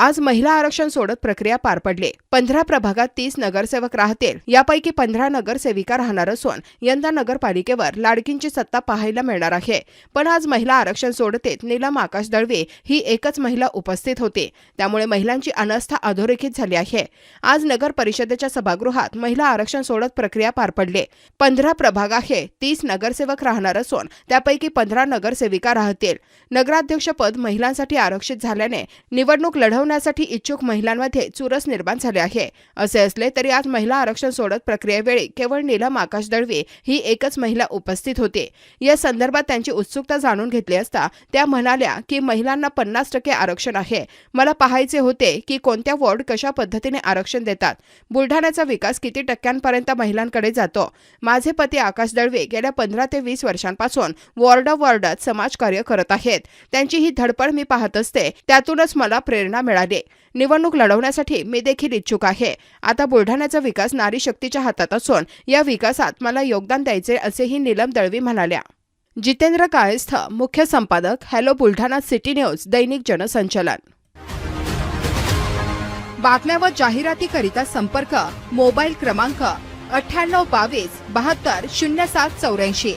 आज महिला आरक्षण सोडत प्रक्रिया पार पडली. पंधरा प्रभागात तीस नगरसेवक राहतील. यापैकी पंधरा नगरसेविका राहणार असून यंदा नगरपालिकेवर लाडकींची सत्ता पाहायला मिळणार आहे. पण आज महिला आरक्षण सोडतेत नीलम आकाश दळवे ही एकच महिला उपस्थित होती. त्यामुळे महिलांची अनास्था अधोरेखित झाली आहे. आज नगर परिषदेच्या सभागृहात महिला आरक्षण सोडत प्रक्रिया पार पडली. पंधरा प्रभाग आहे तीस नगरसेवक राहणार असून त्यापैकी पंधरा नगरसेविका राहतील. नगराध्यक्षपद महिलांसाठी आरक्षित झाल्याने निवडणूक लढवण्यासाठी इच्छुक महिलांमध्ये चुरस निर्माण झाले आहे. असे असले तरी आज महिला आरक्षण सोडत प्रक्रियेवेळी केवळ नीलम आकाश दळवे ही एकच महिला उपस्थित होती. या संदर्भात त्यांची उत्सुकता जाणून घेतली असता त्या म्हणाल्या की महिलांना पन्नास टक्के आरक्षण आहे. मला पाहायचे होते की कोणत्या वॉर्ड कशा पद्धतीने आरक्षण देतात. बुलढाण्याचा विकास किती टक्क्यांपर्यंत महिलांकडे जातो? माझे पती आकाश दळवे गेल्या पंधरा ते वीस वर्षांपासून वॉर्ड वॉर्डात समाजकार्य करत आहेत. त्यांची ही धडपड मी पाहत असते. त्यातूनच मला प्रेरणा मिळाली निवडणूक लढवण्यासाठी मी देखील इच्छुक आहे. आता बुलढाण्याचा विकास नारी शक्तीच्या हातात असून या विकासात मला योगदान द्यायचे असेही नीलम दळवी म्हणाल्या. जितेंद्र काळेस्थ मुख्य संपादक हॅलो बुलढाणा सिटी न्यूज दैनिक जनसंचलन. बातम्या व जाहिरातीकरिता संपर्क मोबाईल क्रमांक अठ्ठ्याण्णव बावीस बहात्तर शून्य सात चौऱ्याऐंशी.